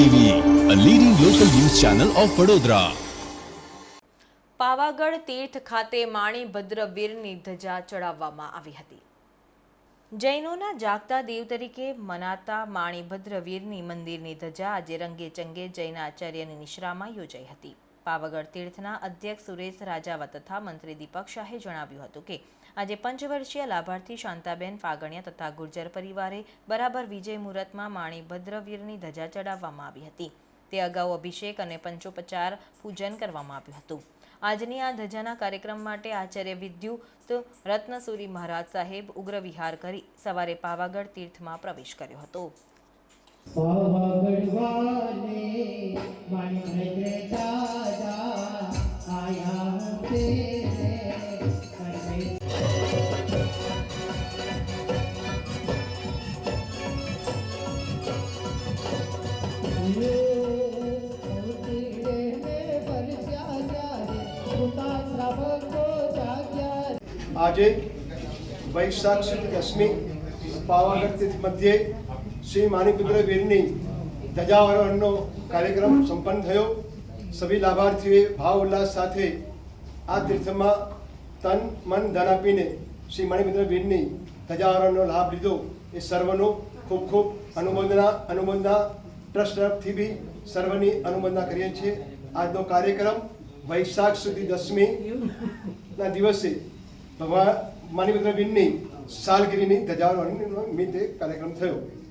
TV a leading local news channel of Vadodara Pavagadh તીર્થ ખાતે માણીભદ્ર વીરની ધજા ચડાવવામાં આવી હતી. જૈનોના જાગતા દેવ તરીકે મનાતા માણીભદ્ર વીરની મંદિરની ધજા આજે રંગે ચંગે જૈન આચાર્યની નિશ્રામાં યોજાઈ હતી. પાવાગઢ તીર્થના અધ્યક્ષ સુરેશ રાજાવા તથા મંત્રી દીપક શાહે જણાવ્યું હતું કે, આજે પંચવર્ષીય લાભાર્થી શાંતાબેન ફાગણિયા તથા ગુર્જર પરિવારે બરાબર વિજય મુહૂર્તમાં માણી ભદ્રવીરની ધજા ચડાવવામાં આવી હતી. તે અગાઉ અભિષેક અને પંચોપચાર પૂજન કરવામાં આવ્યું હતું. આજની આ ધજાના કાર્યક્રમ માટે આચાર્ય વિદ્યુત રત્નસુરી મહારાજ સાહેબ ઉગ્ર વિહાર કરી સવારે પાવાગઢ તીર્થમાં પ્રવેશ કર્યો હતો. આજે વૈશાખ સુદ દસમી પાવાગઢ મધ્યે શ્રી માનીપુત્ર વીરની ધજાવરણનો કાર્યક્રમ સંપન્ન થયો. સભી લાભાર્થીઓએ ભાવ ઉલ્લાસ સાથે આ તીર્થમાં તન, મન, ધન આપીને શ્રી માણિકપુત્ર વીરની ધજાવરણનો લાભ લીધો. એ સર્વનો ખૂબ ખૂબ અનુમોદના અનુમોદના ટ્રસ્ટ તરફથી બી સર્વની અનુમોદના કરીએ છીએ. આજનો કાર્યક્રમ વૈશાખ સુધી દસમી ના દિવસે ભગવાન માનવીન્દ્રબીનની બિનની સાલગીરીની ધજાવરણ નિમિત્તે કાર્યક્રમ થયો.